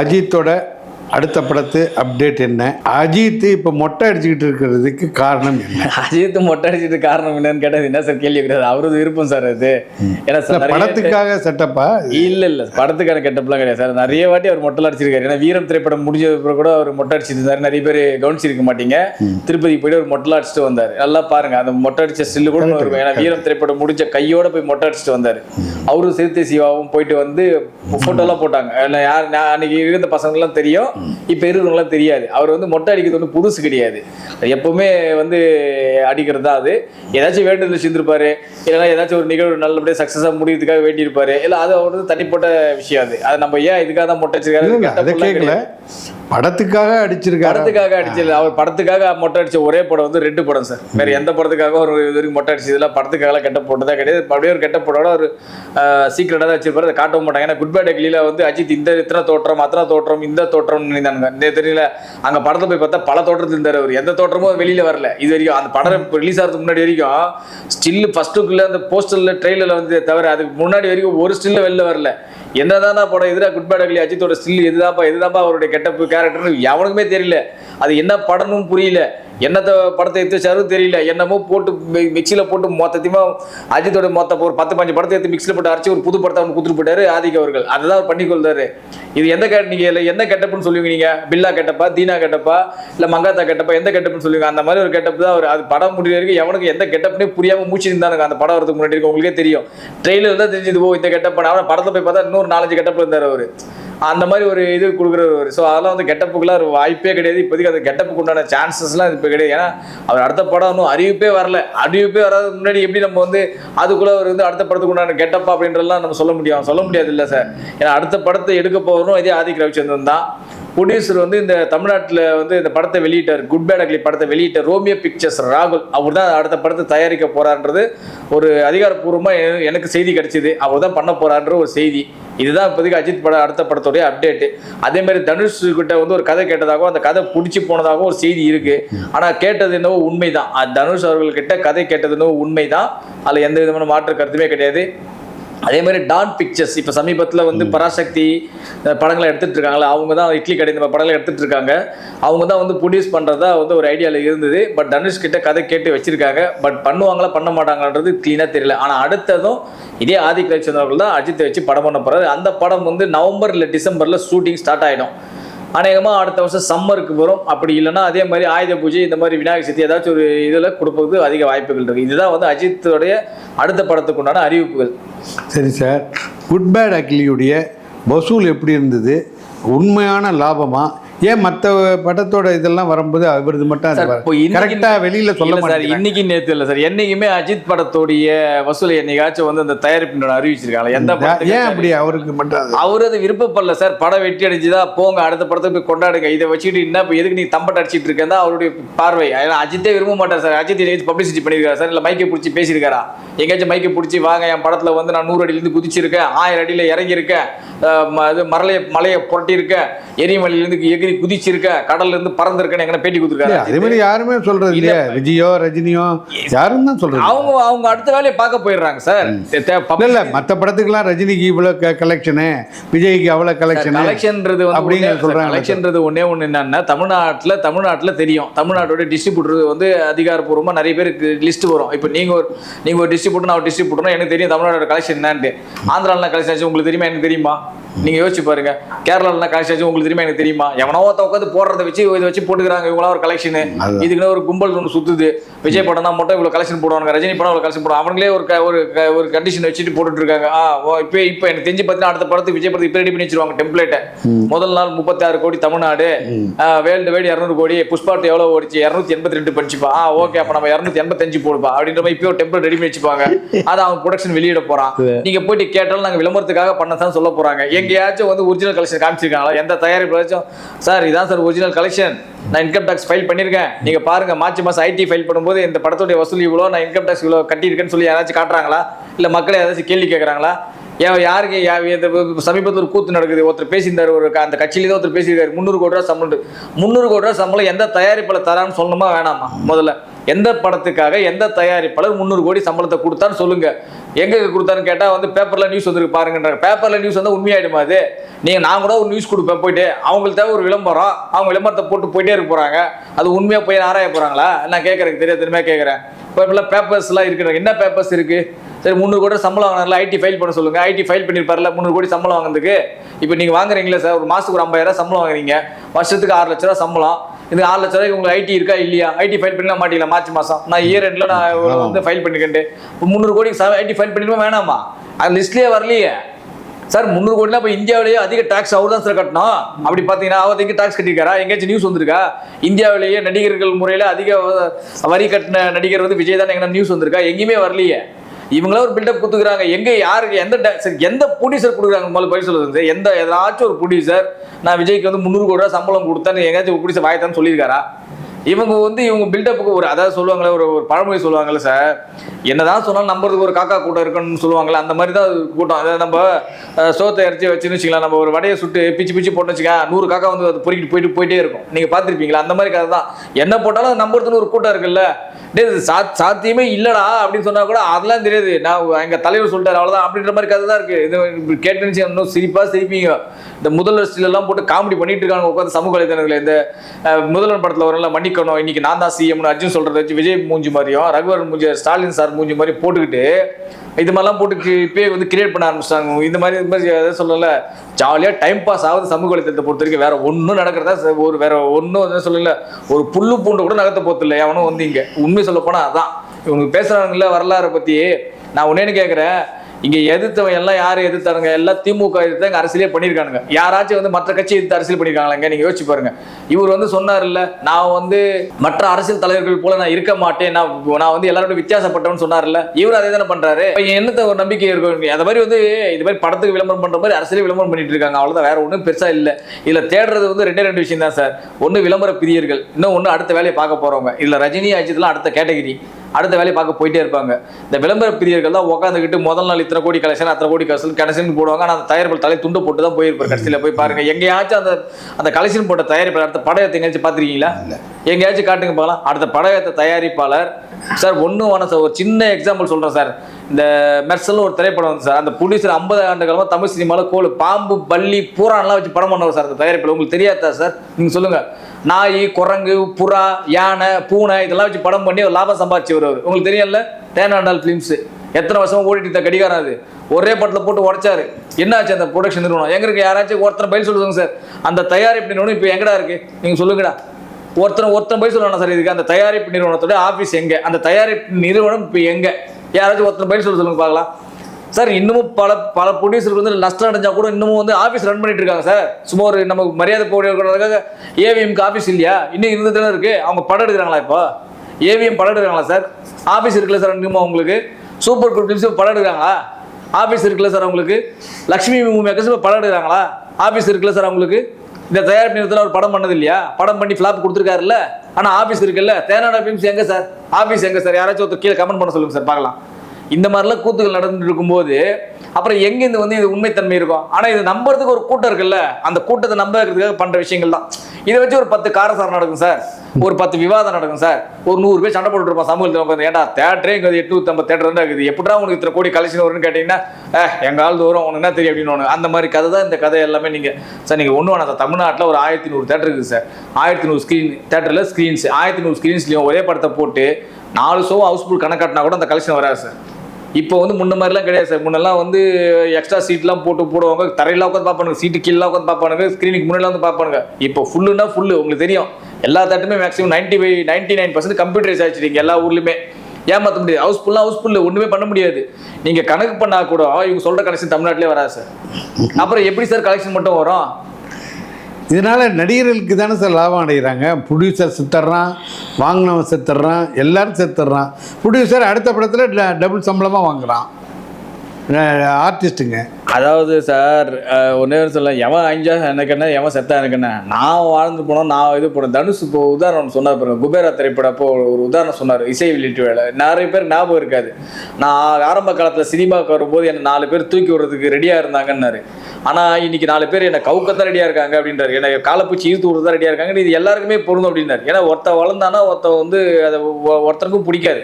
அஜித்தோட அடுத்த படத்து அப்டேட் என்ன? அஜித் இப்போ மொட்டை அடிச்சுக்கிட்டு இருக்கிறதுக்கு காரணம் என்ன? அஜித் மொட்டை அடிச்சது காரணம் என்னன்னு கேட்டது என்ன சார் கேள்வி கிடையாது அவரது விருப்பம் சார் அது. ஏன்னா சார் படத்துக்காக செட்டப்பா இல்ல இல்ல படத்துக்கான கெட்டப்லாம் கிடையாது சார். நிறைய வாட்டி அவர் மொட்டை அடிச்சிருக்காரு. ஏன்னா வீரம் திரைப்படம் முடிஞ்சது கூட அவர் மொட்டை அடிச்சிருந்தாரு நிறைய பேர் கவனிச்சிருக்க மாட்டீங்க. திருப்பதி போயிட்டு ஒரு மொட்டை அடிச்சுட்டு வந்தாரு. நல்லா பாருங்க. அந்த மொட்டை அடிச்ச ஸ்டில்லு கூட இருக்கும் ஏன்னா வீரம் திரைப்படம் முடிஞ்ச கையோட போய் மொட்டை அடிச்சுட்டு வந்தாரு. அவரும் சிறுத்தை சிவாவும் போயிட்டு வந்து போட்டோலாம் போட்டாங்க. யார் அன்னைக்கு இருந்த பசங்களாம் தெரியும். இப்போ இருக்கிறவங்களாம் தெரியாது. அவர் வந்து மொட்டை அடிக்கிறது ஒன்றும் புதுசு கிடையாது. எப்பவுமே வந்து அடிக்கிறது தான் அது. ஏதாச்சும் வேண்டுதல் செஞ்சிருப்பாரு. இல்லைன்னா ஏதாச்சும் ஒரு நிகழ்வு நல்லபடியாக சக்ஸஸாக முடியறதுக்காக வேண்டியிருப்பாரு. இல்லை அது அவரது தனிப்பட்ட விஷயம் அது. அது நம்ம ஏன் இதுக்காக தான் மொட்டை இல்ல, படத்துக்காக அடிச்சிருக்காரு? படத்துக்காக அடிச்சது அவர் படத்துக்காக மொட்டை அடிச்ச ஒரே படம் வந்து ரெண்டு படம் சார். வேற எந்த படத்துக்காக ஒரு இது வரைக்கும் மொட்டை அடிச்சதுல படத்துக்காக கெட்ட போட்டதா கிடையாது. அப்படியே ஒரு கெட்ட போட்டோட ஒரு சீக்கிரட்டா தான் வச்சிருப்பாரு. அதை காட்டவும் மாட்டாங்க. ஏன்னா குட் பேட் அக்லியில வந்து அஜித் இந்த இத்தனை தோற்றம் அத்தனை தோற்றம் இந்த தோற்றம் நினைந்தானுங்க. இந்த தெரியல அங்க படத்தை போய் பார்த்தா பல தோற்றத்தில் இருந்தார் அவர். எந்த தோற்றமும் வெளியில வரல. இது வரைக்கும் அந்த படம் ரிலீஸ் ஆகிறதுக்கு முன்னாடி வரைக்கும் ஸ்டில் ஃபர்ஸ்ட்டுக்குள்ள அந்த போஸ்டர்ல ட்ரெயிலர்ல வந்து தவிர அதுக்கு முன்னாடி வரைக்கும் ஒரு ஸ்டில்ல வெளில வரல. என்னதான் படம் எதிராக குட் பேட் அக்லி அஜித்தோட ஸ்டில் எதுதாப்பா எதுதாப்பா அவருடைய கெட்டப்பு கேரக்டர்னு எவனுக்குமே தெரியல. அது என்ன படம்னு புரியல. என்னத்த படத்தை எடுத்து வச்சாரும் தெரியல. என்னமோ போட்டு மி- போட்டு மொத்தத்தையுமே அஜித்தோட மொத்த ஒரு பத்து பஞ்சு படத்தை எடுத்து மிக்சியில் போட்டு அரைச்சி ஒரு புது படத்தை அவனுக்கு கொடுத்துட்டு போயிட்டாரு ஆதிக்க அவர்கள். அதுதான் அவர் பண்ணிக்கொள்றாரு இது எந்த கெட்ட நீங்கள் இதுல என்ன கெட்டப்புன்னு சொல்லுவீங்க நீங்கள் பில்லா கெட்டப்பா தீனா கெட்டப்பா இல்லை மங்காத்தா கெட்டப்பா எந்த கெட்டப்புன்னு சொல்லுவீங்க? அந்த மாதிரி ஒரு கெட்டப் தான் அவர் அது படம் முடிய வரைக்கும் எவனுக்கு எந்த கெட்டப்னே புரியாமல் மூச்சு இருந்தானுங்க. அந்த படம் வரதுக்கு முன்னாடி இருக்கு உங்களுக்கே தெரியும். ட்ரெயிலர் தான் தெரிஞ்சது ஓ இந்த கெட்டப் அவன் படத்தை போய் பார்த்தா இன்னொரு நாலஞ்சு கெட்டப்ல இருந்தார் அவர். அந்த மாதிரி ஒரு இது கொடுக்குற ஒரு ஸோ அதெல்லாம் வந்து கெட்டப்புக்குலாம் ஒரு வாய்ப்பே கிடையாது. இப்போதைக்கு அந்த கெட்டப்புக்கு உண்டான சான்சஸ்லாம் இப்போ கிடையாது. ஏன்னா அவர் அடுத்த படம் இன்னும் அறிவிப்பே வரல. அறிவிப்பே வராதுக்கு முன்னாடி எப்படி நம்ம வந்து அதுக்குள்ளே அவர் வந்து அடுத்த படத்துக்கு உண்டான கெட்டப்பா அப்படின்றலாம் நம்ம சொல்ல முடியும். சொல்ல முடியாது இல்லை சார் ஏன்னா அடுத்த படத்தை எடுக்க போகிறோம் இதே ஆதிக் ரவிச்சந்திரன் தான். ப்ரொடியூசர் வந்து இந்த தமிழ்நாட்டில் வந்து இந்த படத்தை வெளியிட்டார். குட் பேட் அக்லி படத்தை வெளியிட்ட ரோமியோ பிக்சர்ஸ் ராகுல். அவர் தான் அடுத்த படத்தை தயாரிக்க போகிறான்றது ஒரு அதிகாரப்பூர்வமாக எனக்கு செய்தி கிடைச்சிது. அவர் தான் பண்ண போகிறான்ற ஒரு செய்தி. இதுதான் இப்போதைக்கு அஜித் பட அடுத்த படத்துடைய அப்டேட்டு அதே மாதிரி தனுஷ் கிட்ட வந்து ஒரு கதை கேட்டதாகவும் அந்த கதை பிடிச்சி போனதாகவும் ஒரு செய்தி இருக்கு. ஆனால் கேட்டது என்னவோ உண்மைதான். அது தனுஷ் அவர்கள்கிட்ட கதை கேட்டது என்னவோ உண்மைதான். அதில் எந்த விதமான மாற்று கருத்துமே கிடையாது. அதே மாதிரி டான் பிக்சர்ஸ் இப்போ சமீபத்தில் வந்து பராசக்தி படங்களை எடுத்துட்டு இருக்காங்களா அவங்க தான் இட்லி கடை இந்த படங்களை எடுத்துட்டு இருக்காங்க. அவங்க தான் வந்து ப்ரொடியூஸ் பண்ணுறதா வந்து ஒரு ஐடியாவில் இருந்தது. பட் தனுஷ் கிட்ட கதை கேட்டு வச்சிருக்காங்க. பட் பண்ணுவாங்களா பண்ண மாட்டாங்கன்றது க்ளீனாக தெரியல. ஆனால் அடுத்ததும் இதே ஆதிக் ரவிச்சந்திரன் அவர்கள் தான் அஜித்தை வச்சு படம் பண்ண போறாரு. அந்த படம் வந்து நவம்பர் இல்லை டிசம்பரில் ஷூட்டிங் ஸ்டார்ட் ஆகிடும் அநேகமாக அடுத்த வருஷம் சம்மருக்கு வரும். அப்படி இல்லைன்னா அதே மாதிரி ஆயுத பூஜை இந்த மாதிரி விநாயகர் சக்தி ஏதாச்சும் ஒரு இதில் கொடுப்பது அதிக வாய்ப்புகள் இருக்குது இதுதான் வந்து அஜித்தோடைய அடுத்த படத்துக்கு உண்டான அறிவிப்புகள். சரி சார். குட் பேட் அக்லியுடைய வசூல் எப்படி இருந்தது? உண்மையான லாபமாக ஏன் மற்ற படத்தோட இதெல்லாம் வரும்போது அவரது மட்டும் கரெக்டாக வெளியில சொல்ல சார் இன்னைக்கு நேத்து இல்ல சார் என்னைக்குமே அஜித் படத்துடைய வசூலை என்னைக்காச்சும் வந்து அந்த தயாரிப்பினோட அறிவிச்சிருக்காங்க. எந்த படத்துக்கு ஏன் அப்படி அவருக்கு மட்டும் அது? அவரு அது விருப்பப்படல சார் படம் வெட்டி அடிச்சுதா போங்க அடுத்த படத்தை போய் கொண்டாடுங்க இதை வச்சுக்கிட்டு என்ன இப்போ எதுக்கு நீ தம்பட்ட அடிச்சிட்டு இருக்கேன் தான் அவருடைய பார்வை. ஏன்னா அஜித்தே விரும்ப மாட்டார் சார். அஜித் எங்கேயாச்சும் பப்ளிசிட்டி பண்ணியிருக்காரு சார். இல்லை மைக்கை பிடிச்சி பேசியிருக்காரா? எங்கேயாச்சும் மைக்கை பிடிச்சி வாங்க என் படத்தில் வந்து நான் நூறு அடியிலேருந்து குதிச்சிருக்கேன் ஆயிரம் அடியில் இறங்கியிருக்கேன் அஹ் ம- இது மரலைய மலையை புரட்டியிருக்கேன் எரிமலையிலேருந்து எகிரி ஏறி குதிச்சிருக்க கடல்ல இருந்து பறந்துருக்கன்னு எங்க பேட்டி கொடுத்துருக்காரு யாருமே சொல்றது இல்லையா? விஜயோ ரஜினியோ யாரும் தான் சொல்றது அவங்க அவங்க அடுத்த வேலையை பார்க்க போயிடுறாங்க சார். இல்ல மத்த படத்துக்குலாம் ரஜினிக்கு இவ்வளவு கலெக்ஷனு விஜய்க்கு அவ்வளவு கலெக்ஷன் கலெக்ஷன்றது அப்படிங்கிற சொல்றாங்க கலெக்ஷன்றது ஒன்னே ஒண்ணு என்னன்னா தமிழ்நாட்டுல தமிழ்நாட்டுல தெரியும். தமிழ்நாட்டோட டிஸ்ட்ரிபியூட்டர் வந்து அதிகாரப்பூர்வமா நிறைய பேருக்கு லிஸ்ட் வரும். இப்போ நீங்க ஒரு நீங்க ஒரு டிஸ்ட்ரிபியூட்டர் நான் ஒரு டிஸ்ட்ரிபியூட்டர்னா எனக்கு தெரியும் தமிழ்நாட்டோட கலெக்ஷன் என்னான்ட்டு. ஆந்திரால கலெக்ஷன் ஆச்சு உங்களுக்கு தெரியுமா? எனக்கு தெரியுமா? நீங்கள் யோசிச்சு பாருங்க. கேரளாலாம் கலெக்ஷன் உங்களுக்கு தெரியுமா? எனக்கு தெரியுமா? எவனோ ஒருத்த உட்காந்து போடுறத வச்சு இதை வச்சு போட்டுக்கிறாங்க. இவங்களாம் ஒரு கலெக்ஷன். இதுக்குன்னு ஒரு கும்பல் ஒன்று சுத்துது. விஜய் படம் தான் மட்டும் இவ்வளவு கலெக்ஷன் போடுவாங்க ரஜினி படம் இவ்வளவு கலெக்ஷன் போடுவாங்க அவங்களே ஒரு ஒரு கண்டிஷன் வச்சுட்டு போட்டுட்டு இருக்காங்க ஆ இப்போ இப்போ எனக்கு தெரிஞ்சு பார்த்தீங்கன்னா அடுத்த படத்துக்கு விஜய் படத்துக்கு இப்போ ரெடி பண்ணி வச்சிருவாங்க டெம்ப்ளேட்டை முதல் நாள் முப்பத்தி ஆறு கோடி தமிழ்நாடு. வேர்ல்டு வைடு இரநூறு கோடி. புஷ்பாட்டு எவ்வளவு ஓடிச்சு? இரநூத்தி எண்பத்தி ரெண்டு படிச்சுப்பா ஆ ஓகே அப்ப நம்ம இரநூத்தி எண்பத்தஞ்சு போடுப்பா. அப்படின்ற மாதிரி இப்போ டெம்ப்ளேட் ரெடி பண்ணி வச்சுப்பாங்க. அதை அவன் ப்ரொடக்ஷன் வெளியிட போறான். நீங்க போயிட்டு கேட்டாலும் நாங்க விளம்பரத்துக்காக பண்ணதான் சொல்ல போறாங்க. எங்கேயாச்சும் வந்து ஒரிஜினல் கலெக்ஷன் காமிச்சிருக்காங்களா? எந்த தயாரிப்பாச்சும் சார் இதான் சார் ஒரிஜினல் கலெக்ஷன் நான் இன்கம் டேக்ஸ் ஃபைல் பண்ணியிருக்கேன் நீங்கள் பாருங்கள் மார்ச் மாதம் ஐடி ஃபைல் பண்ணும்போது இந்த படத்துடைய வசூல் இவ்வளோ நான் இன்கம் டேக்ஸ் இவ்வளோ கட்டியிருக்கேன்னு சொல்லி யாராச்சும் காட்டுறாங்களா? இல்லை மக்களை ஏதாச்சும் கேள்வி கேட்குறாங்களா யாருக்கு? இந்த சமீபத்தில் ஒரு கூத்து நடக்குது. ஒருத்தர் பேசியிருந்தார் ஒரு க- அந்த கட்சியிலே தான் ஒருத்தர் பேசியிருக்காரு. முந்நூறு கோடி ரூபா சம்பளம் முந்நூறு கோடி ரூபா சம்பளம் எந்த தயாரிப்பில் தரான்னு சொல்லணுமா வேணாமா? முதல்ல. எந்த படத்துக்காக எந்த தயாரிப்பாளர் முந்நூறு கோடி சம்பளத்தை கொடுத்தான்னு சொல்லுங்க. எங்க கொடுத்தான்னு கேட்டா வந்து பேப்பர்ல நியூஸ் வந்துருக்கு பாருங்கன்றாங்க. பேப்பர்ல நியூஸ் வந்து உண்மையாயிடுமா அது? நீங்க நான் கூட ஒரு நியூஸ் கொடுப்பேன் போயிட்டு. அவங்களுக்கு தேவை ஒரு விளம்பரம். அவங்க விளம்பரத்தை போட்டு போயிட்டே இருக்க போறாங்க. அது உண்மையா போய் ஆராய போறாங்களா? நான் கேட்கறேன் தெரியாது திரும்ப கேட்கறேன் இப்போ இப்பெல்லாம் பேப்பர்ஸ்லாம் இருக்கிற என்ன பேப்பர்ஸ் இருக்கு? சரி முந்நூறு கோடி சம்பளம் வாங்கினார்ல ஐடி ஃபைல் பண்ண சொல்லுங்க. ஐடி ஃபைல் பண்ணிருப்பார்ல முந்நூறு கோடி சம்பளம் வாங்குறதுக்கு இப்போ நீங்க வாங்குறீங்களா சார் ஒரு மாசத்துக்கு ஒரு ஐம்பதாயிரம் சம்பளம் வாங்குறீங்க. வருஷத்துக்கு ஆறு லட்ச ரூபா சம்பளம். இது ஆறு லட்ச ரூபாய்க்கு உங்களுக்கு ஐடி இருக்கா இல்லையா? ஐடி ஃபைல் பண்ணலாம் மாட்டீங்களா? மார்ச் மாசம். நான் இயர் எண்ட்ல நான் வந்து ஃபைல் பண்ணிக்கிட்டு இப்போ முந்நூறு கோடி ஐடி ஃபைல் பண்ணிடுமா? வேணாமா? அது லிஸ்ட்லயே வரலையே. சார் முந்நூறு கோடிலாம் இப்போ இந்தியாவிலேயே அதிக டாக்ஸ் அவர் தான் சார் கட்டணும். அப்படி பார்த்தீங்கன்னா அவர் எங்கே டாக்ஸ் கட்டியிருக்காரா? எங்கேயாச்சும் நியூஸ் வந்திருக்கா? இந்தியாவிலேயே நடிகர்கள் முறையில் அதிக வரி கட்டின நடிகர் வந்து விஜய் தான் எங்கன்னா நியூஸ் வந்திருக்கா? எங்கேயுமே வரலையே. இவங்களாம் ஒரு பில்டப் கொடுத்துக்கிறாங்க எங்க யாருக்கு எந்த எந்த ப்ரொடியூசர் கொடுக்குறாங்க? முதல்ல பதில் சொல்லுது எந்த ஏதாச்சும் ஒரு ப்ரொடியூசர் நான் விஜய்க்கு வந்து முந்நூறு கோடி ரூபா சம்பளம் கொடுத்தேன்னு எங்கேயாச்சும் ஒரு ப்ரொடியூசர் வாய்த்தான்னு சொல்லியிருக்காரா? இவங்க வந்து இவங்க பில்டப்புக்கு ஒரு அதாவது சொல்லுவாங்களே ஒரு ஒரு பழமொழி சொல்லுவாங்கல்ல சார் என்னதான் சொன்னாலும் நம்புறதுக்கு ஒரு காக்கா கூட்டம் இருக்குன்னு சொல்லுவாங்கல்ல அந்த மாதிரி தான் கூட்டம். அதாவது நம்ம சோத்தை இறச்சி வச்சுன்னு வச்சுக்கலாம் நம்ம ஒரு வடையை சுட்டு பிச்சு பிச்சு போட்டு வச்சுக்க நூறு காக்கா வந்து அது பொறிக்கிட்டு போயிட்டு போயிட்டே இருக்கும். நீங்கள் பார்த்துருப்பீங்களா? அந்த மாதிரி கதை தான். என்ன போட்டாலும் அது நம்புறதுன்னு ஒரு கூட்டம் இருக்குல்ல. டே சா சாத்தியமே இல்லடா அப்படின்னு சொன்னால் கூட அதெல்லாம் தெரியாது. நான் எங்கள் தலைவர் சொல்லிட்டாரு அவ்வளோதான் அப்படின்ற மாதிரி கதை தான் இருக்குது இது இப்படி இன்னும் சிரிப்பாக சிரிப்பீங்க. இந்த முதல்வர் ஸ்டிலெல்லாம் போட்டு காமெடி பண்ணிட்டு இருக்காங்க உட்காந்து சமூக வலைதளத்தில் இந்த அஹ், முதல்வர் படத்துல வரல மன்னிக்கணும் இன்னைக்கு நான் தான் சிஎம்னு அர்ஜுன் சொல்றத வச்சு விஜய் மூஞ்சி மாதிரியும் ரகுவர் மூஞ்சி ஸ்டாலின் சார் மூஞ்சி மாதிரி போட்டுக்கிட்டு இது மாதிரிலாம் போட்டு இப்பயே வந்து கிரியேட் பண்ண ஆரம்பிச்சிட்டாங்க. இந்த மாதிரி இந்த மாதிரி எதாவது சொல்லல. ஜாலியாக டைம் பாஸ் ஆகுது சமூக வலைத்தளத்தை பொறுத்த வரைக்கும். வேற ஒன்றும் நடக்கிறதா ஒரு வேற ஒன்றும் எதுவும் சொல்லல. ஒரு புல்லு பூண்டு கூட நகர்த்த போறது இல்லை. எவனும் வந்து இங்கே. உண்மை சொல்ல போனால் அதான். இவனுக்கு பேசுறாங்கல்ல வரலாறை பத்தி நான் உன்னேன்னு கேட்குறேன் இங்க எதிர்த்தவன் எல்லாம் யார் எதிர்த்தாருங்க எல்லாம் திமுக எதிர்த்தாங்க அரசியலே பண்ணியிருக்கானுங்க யாராச்சும் வந்து மற்ற கட்சி எதிர்த்து அரசியல் பண்ணியிருக்காங்களாங்க நீங்க யோசிச்சு பாருங்க. இவர் வந்து சொன்னார்ல நான் வந்து மற்ற அரசியல் தலைவர்கள் போல நான் இருக்க மாட்டேன். நான் நான் வந்து எல்லாரோட வித்தியாசப்பட்டவன் சொன்னார்ல இவர் அதே தானே பண்றாரு. இப்ப என்னத்த ஒரு நம்பிக்கை இருக்கும்? அந்த மாதிரி வந்து இது மாதிரி படத்துக்கு விளம்பரம் பண்ற மாதிரி அரசியல் விளம்பரம் பண்ணிட்டு இருக்காங்க. அவ்வளவுதான். வேற ஒன்றும் பெருசா இல்ல. இதுல தேடுறது வந்து ரெண்டே ரெண்டு விஷயம் தான் சார். ஒன்னு விளம்பர பிரியர்கள் இன்னும் ஒன்னு அடுத்த வேலையை பார்க்க போறவங்க. இதுல ரஜினி அஜித்லாம் அடுத்த கேட்டகரி. அடுத்த வேலையை பார்க்க போயிட்டே இருப்பாங்க. இந்த விளம்பர பிரியர்கள் தான் உட்காந்துக்கிட்டு முதல் நாள் இத்தனை கோடி கலெக்ஷன் அத்தனை கோடி கலெக்ஷன் கலெக்ஷன் போடுவாங்க. ஆனால் அந்த தயாரிப்பாளர் தலை துண்டு போட்டு தான் போயிருப்பார் கடைசியில் போய் பாருங்க. எங்கேயாச்சும் அந்த அந்த கலெக்ஷன் போட்ட தயாரிப்பாளர் அடுத்த படத்தை எங்கேயாச்சும் பார்த்துருக்கீங்களா? எங்கேயாச்சும் காட்டுங்க பார்க்கலாம். அடுத்த படத்தை தயாரிப்பாளர் சார் ஒன்றும் வேணாம் சார் ஒரு சின்ன எக்ஸாம்பிள் சொல்கிறேன் சார் இந்த மெர்சல்னு ஒரு திரைப்படம் வந்து சார் அந்த ப்ரொடியூசர் ஐம்பது ஆண்டு காலமாக தமிழ் சினிமாவில் கோல் பாம்பு பள்ளி பூரான்லாம் வச்சு படம் பண்ணவர் சார் அந்த தயாரிப்பில். உங்களுக்கு தெரியாதா சார்? நீங்கள் சொல்லுங்கள் நாய் குரங்கு புறா யானை பூனை இதெல்லாம் வச்சு படம் பண்ணி ஒரு லாபம் சம்பாதிச்சு வருவார். உங்களுக்கு தெரியல தேனாண்டால் ஃபிலிம்ஸு எத்தனை வருஷமா ஓடிட்டு இருந்த கடிகாரம் அது. ஒரே படத்தில் போட்டு உடைச்சாரு. என்னாச்சு அந்த ப்ரொடக்ஷன் நிறுவனம்? எங்களுக்கு யாராச்சும் ஒருத்தனை பயில் சொல்லுங்க சார். அந்த தயாரிப்பு நிறுவனம் இப்போ எங்கடா இருக்கு? நீங்கள் சொல்லுங்கடா. ஒருத்தனை ஒருத்தன் போய் சொல்லணும் சார் இதுக்கு. அந்த தயாரிப்பு நிறுவனத்தோட ஆஃபீஸ் எங்கே? அந்த தயாரிப்பு நிறுவனம் இப்போ எங்கே? யாராச்சும் ஒருத்தனை பயில் சொல்ல சொல்லுங்க பார்க்கலாம். சார் இன்னமும் பல பல ப்ரொடியூசருக்கு வந்து நஷ்டம் அடைஞ்சா கூட இன்னமும் வந்து ஆஃபீஸ் ரன் பண்ணிட்டு இருக்காங்க சார் சும்மா ஒரு நமக்கு மரியாதை போடுறதுக்காக ஏவிஎம்க்கு ஆஃபீஸ் இல்லையா? இன்னும் இருந்துட்டு இருக்கு. அவங்க படம் எடுக்கிறாங்களா இப்போ? ஏவிஎம் படம் எடுக்கிறாங்களா சார் ஆஃபீஸ் இருக்குல்ல சார் இன்னுமா உங்களுக்கு? சூப்பர் குட் படம் எடுக்கிறாங்களா? ஆஃபீஸ் இருக்குல்ல சார் அவங்களுக்கு? லக்ஷ்மி மூவி மேக்கர்ஸ் இப்போ படம் எடுக்கிறாங்களா? ஆஃபீஸ் இருக்குல்ல சார் அவங்களுக்கு? இந்த தயாரிப்பு நிறுவனத்தில் அவர் படம் பண்ணது இல்லையா? படம் பண்ணி ஃப்ளாப் கொடுத்துருக்காருல்ல. ஆனால் ஆஃபீஸ் இருக்குல்ல. தேனாடா ஃபிலிம்ஸ் எங்கே சார் ஆஃபீஸ் எங்கே சார் யாராச்சும் ஒருத்தர் கீழே கமெண்ட் பண்ண சொல்லுங்கள் சார் பார்க்கலாம். இந்த மாதிரிலாம் கூத்துகள் நடந்துட்டு இருக்கும்போது அப்புறம் எங்க இந்த வந்து இது உண்மைத்தன்மை இருக்கும்? ஆனா இது நம்புறதுக்கு ஒரு கூட்டம் இருக்குல்ல? அந்த கூட்டத்தை நம்ப வைக்கிறதுக்காக பண்ற விஷயங்கள் தான். இதை வச்சு ஒரு பத்து காரசாரம் நடக்கும் சார். ஒரு பத்து விவாதம் நடக்கும் சார். ஒரு நூறு பேர் சண்டை போட்டு இருப்பான் சமூகத்தில் உட்காந்து ஏன்டா தேட்டரே இங்கே எட்நூத்தி ஐம்பது தேட்டர் தான் இருக்குது? எப்படா உனக்கு இத்தனை கோடி கலெக்ஷன் வரும்னு கேட்டீங்கன்னா "ஏ, எங்க ஆள் தூரம் உனக்கு என்ன தெரியும்? அப்படின்னு ஒன்று அந்த மாதிரி கதை தான் இந்த கதை எல்லாமே நீங்க சார் நீங்க ஒன்று வேணாம் சார். தமிழ்நாட்டில் ஒரு ஆயிரத்தி நூறு தேட்டர் இருக்குது சார். ஆயிரத்தி நூறு ஸ்க்ரீன் தேட்டரில் ஸ்க்ரீன்ஸ் ஆயிரத்தி நூறு ஸ்க்ரீன்ஸ்லையும் ஒரே படத்தை போட்டு நாலு ஷோ ஹவுஸ்ஃபுல் கணக்காட்டினா கூட அந்த கலெக்ஷன் வராது சார். இப்போ வந்து முன்ன மாதிரிலாம் கிடையாது சார். முன்னெல்லாம் வந்து எக்ஸ்ட்ரா சீட்லாம் போட்டு போடுவாங்க. தரையில் உட்காந்து பார்ப்பானுங்க. சீட்டு கீழே உட்காந்து பார்ப்பானுங்க. ஸ்க்ரீனுக்கு முன்னாடி வந்து பார்ப்பானுங்க. இப்போ ஃபுல்லுன்னா ஃபுல்லு உங்களுக்கு தெரியும். எல்லா தட்டுமே maximum ninety five ninety nine percent computerise ஆகிடுச்சிருங்க எல்லா ஊர்லேயுமே. ஏமாற்ற முடியாது. ஹவுஸ் ஃபுல்லாக ஹவுஸ் ஃபுல்லு ஒன்றுமே பண்ண முடியாது. நீங்கள் கணக்கு பண்ணால் கூட இவங்க சொல்கிற கலெக்ஷன் தமிழ்நாட்டிலே வராது சார். அப்புறம் எப்படி சார் கலெக்ஷன் மட்டும் வரும்? இதனால் நடிகர்களுக்கு தானே சார் லாபம் அடைகிறாங்க? ப்ரொடியூசர் செத்துடுறான் வாங்கினவன் செத்துடுறான் எல்லாரும் செத்துடுறான் ப்ரொடியூசர் அடுத்த படத்தில் டபுள் சம்பளமாக வாங்குறான். ஆர்டிஸ்ட்டுங்க அதாவது சார் ஒன்றே சொல்ல எவன் அஞ்சா எனக்கு என்ன எவன் செத்தா எனக்கு என்ன? நான் வாழ்ந்து போனோம் நான் இது போனேன் தனுஷ் இப்போ உதாரணம் சொன்னார் பாருங்க. குபேரா திரைப்படப்போ ஒரு உதாரணம் சொன்னார். இசை வெளியீட்டு வேலை. நிறைய பேர் ஞாபகம் இருக்காது. நான் ஆரம்ப காலத்தில் சினிமாவுக்கு வரும்போது என்னை நாலு பேர் தூக்கி விடுறதுக்கு ரெடியாக இருந்தாங்கன்னாரு. ஆனால் இன்னைக்கு நாலு பேர் என்னை கவுக்கத்தான் ரெடியாக இருக்காங்க அப்படின்றாரு. என்னை காலப்பூச்சி ஈர்த்து விடுறதா ரெடியாக இருக்காங்க. இது எல்லாருக்குமே பொருந்தும் அப்படின்னாரு. ஏன்னா ஒருத்த வளர்ந்தானா ஒருத்த வந்து அதை ஒருத்தருக்கும் பிடிக்காது.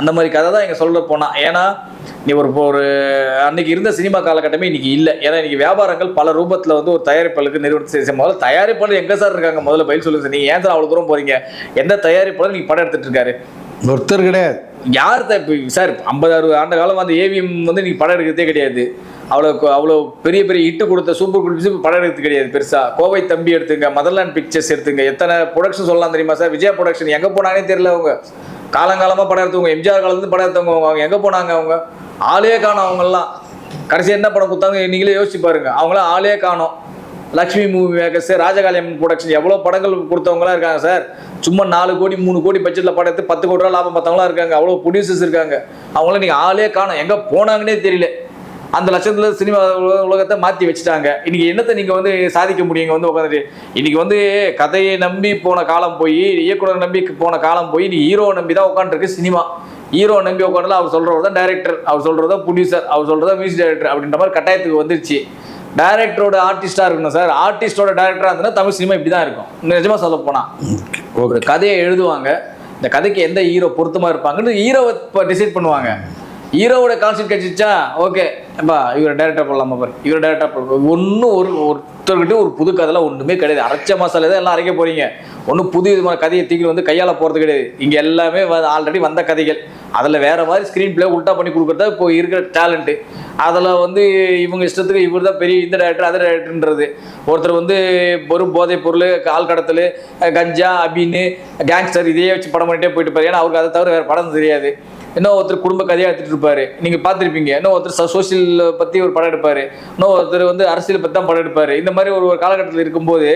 அந்த மாதிரி கதை தான் இங்கே சொல்ல போனால் ஏன்னா நீ ஒரு ஒரு அன்னைக்கு இருந்த சினிமா காலகட்டமே இன்னைக்கு இல்லை. ஏன்னா இன்னைக்கு வியாபாரங்கள் பல ரூபத்தில் வந்து ஒரு தயாரிப்பாளருக்கு நிறுவனத்தை செய்ய முதல்ல தயாரிப்பாளர் எங்கே சார் இருக்காங்க? முதல்ல பதில் சொல்லுங்க சார். நீங்கள் ஏன் சார் அவ்வளோ தூரம் போறீங்க? எந்த தயாரிப்பாளர் நீங்கள் படம் எடுத்துட்டு இருக்காரு? ஒருத்தர் கிடையாது. யார் சார் ஐம்பது அறுபது ஆண்டு காலம் வந்து ஏவிஎம் வந்து நீங்கள் படம் எடுக்கிறதே கிடையாது. அவ்வளோ அவ்வளோ பெரிய பெரிய ஹிட்டு கொடுத்த சூப்பர் குல்பிஸ் படம் எடுத்து கிடையாது பெருசா. கோவை தம்பி எடுத்துங்க மதர்லாண்ட் பிக்சர்ஸ் எடுத்துங்க. எத்தனை ப்ரொடக்ஷன் சொல்லலாம் தெரியுமா சார் விஜயா ப்ரொடக்ஷன் எங்கே போனானே தெரியல அவங்க. காலங்காலமாக படம் எடுத்தவங்க எம்ஜிஆர் காலத்துலேருந்து படம் எடுத்தவங்க அவங்க எங்கே போனாங்க அவங்க? ஆளே காணும் அவங்கெல்லாம். கடைசி என்ன படம் கொடுத்தாங்க நீங்களே யோசிச்சு பாருங்க. அவங்களாம் ஆளே காணும். லக்ஷ்மி மூவி மேக்கர்ஸ் ராஜகாளியம் ப்ரொடக்ஷன் எவ்வளோ படங்கள் கொடுத்தவங்களாம் இருக்காங்க சார் சும்மா நாலு கோடி மூணு கோடி பட்ஜெட்டில் படம் எடுத்து பத்து கோடி ரூபா லாபம் பார்த்தவங்களாம் இருக்காங்க. அவ்வளோ ப்ரொடியூசர்ஸ் இருக்காங்க. அவங்களாம் நீங்கள் ஆளே காணோம். எங்கே போனாங்கன்னே தெரியல. அந்த லட்சத்தில் சினிமா உலக- உலகத்தை மாற்றி வச்சுட்டாங்க. இன்னைக்கு என்னத்தை நீங்கள் வந்து சாதிக்க முடியும்? இங்க வந்து உட்காந்துட்டு இன்னைக்கு வந்து கதையை நம்பி போன காலம் போய் இயக்குனர் நம்பி போன காலம் போய் நீ ஹீரோ நம்பி தான் உட்காந்துருக்கு சினிமா. ஹீரோ நம்பி உட்காந்துல அவர் சொல்கிறவர் தான் டைரக்டர் அவர் சொல்கிறது தான் ப்ரொடியூசர் அவர் சொல்கிறது தான் மியூசிக் டைரக்டர் அப்படின்ற மாதிரி கட்டாயத்துக்கு வந்துருச்சு. டைரக்டரோட ஆர்டிஸ்டாக இருக்கணும் சார் ஆர்டிஸ்டோட டைரக்டராக இருந்தால் தமிழ் சினிமா இப்படி தான் இருக்கும். நிஜமாக சொல்ல போனால் ஒரு கதையை எழுதுவாங்க. இந்த கதைக்கு எந்த ஹீரோ பொருத்தமாக இருப்பாங்கன்னு ஹீரோவை இப்போ டிசைட் பண்ணுவாங்க. ஹீரோவோட கான்செப்ட் கிடைச்சிச்சா ஓகே அப்பா இவரை டேரக்டர் போடலாமா பாரு. இவரை டேரக்டர் போடலாம் ஒன்றும் ஒரு ஒருத்தர்கிட்ட ஒரு புது கதைலாம் ஒன்றுமே கிடையாது. அரைச்ச மசாலா தான் எல்லாம் அரைக்க போகிறீங்க ஒன்றும் புது விதமான கதையை தூக்கி வந்து கையால் போகிறது கிடையாது. இங்கே எல்லாமே ஆல்ரெடி வந்த கதைகள். அதில் வேறு மாதிரி ஸ்க்ரீன் பிளே உல்ட்டா பண்ணி கொடுக்குறது இப்போ இருக்கிற டேலண்ட்டு அதில் வந்து இவங்க இஷ்டத்துக்கு இவர் தான் பெரிய இந்த டேரக்டர் அந்த டேரக்டர்ன்றது ஒருத்தர் வந்து வெறும் போதைப் பொருள் கால் கடத்தல் கஞ்சா அபின்னு கேங்ஸ்டர் இதையே வச்சு படம் பண்ணிட்டே போயிட்டு இருப்பாரு. ஏன்னா அவருக்கு அதை தவிர வேறு படம் தெரியாது. இன்னும் ஒருத்தர் குடும்ப கதையாக எடுத்துட்டு இருப்பாரு? நீங்க பார்த்துருப்பீங்க. இன்னும் ஒருத்தர் சோசியல் பத்தி ஒரு படம் எடுப்பாரு. இன்னும் ஒருத்தர் வந்து அரசியல் பத்தி தான் படம் எடுப்பாரு. இந்த மாதிரி ஒரு ஒரு காலகட்டத்தில் இருக்கும்போது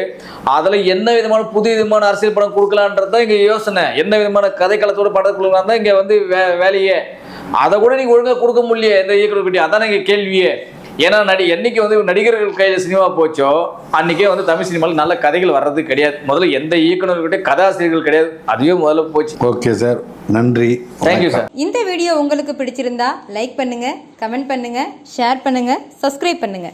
அதில் என்ன விதமான புது விதமான அரசியல் படம் கொடுக்கலான்றது தான் இங்க யோசனை. என்ன விதமான கதை களத்தோட படம் கொடுக்கலாம் தான் இங்க வந்து வே வேலையே. அதை கூட நீங்க ஒழுங்காக கொடுக்க முடியல இந்த இயக்குனர் அதான் இங்க கேள்வியே. ஏன்னா நடி என்னைக்கு வந்து நடிகர்கள் கையில் சினிமா போச்சோ அன்னைக்கே வந்து தமிழ் சினிமாவில் நல்ல கதைகள் வர்றது கிடையாது. முதல்ல எந்த இயக்குனர்கிட்ட கதாசிரியர்கள் கிடையாது அதுவே முதல்ல போச்சு. ஓகே சார் நன்றி. தேங்க்யூ சார் இந்த வீடியோ உங்களுக்கு பிடிச்சிருந்தா லைக் பண்ணுங்க கமெண்ட் பண்ணுங்க ஷேர் பண்ணுங்க சப்ஸ்கிரைப் பண்ணுங்க.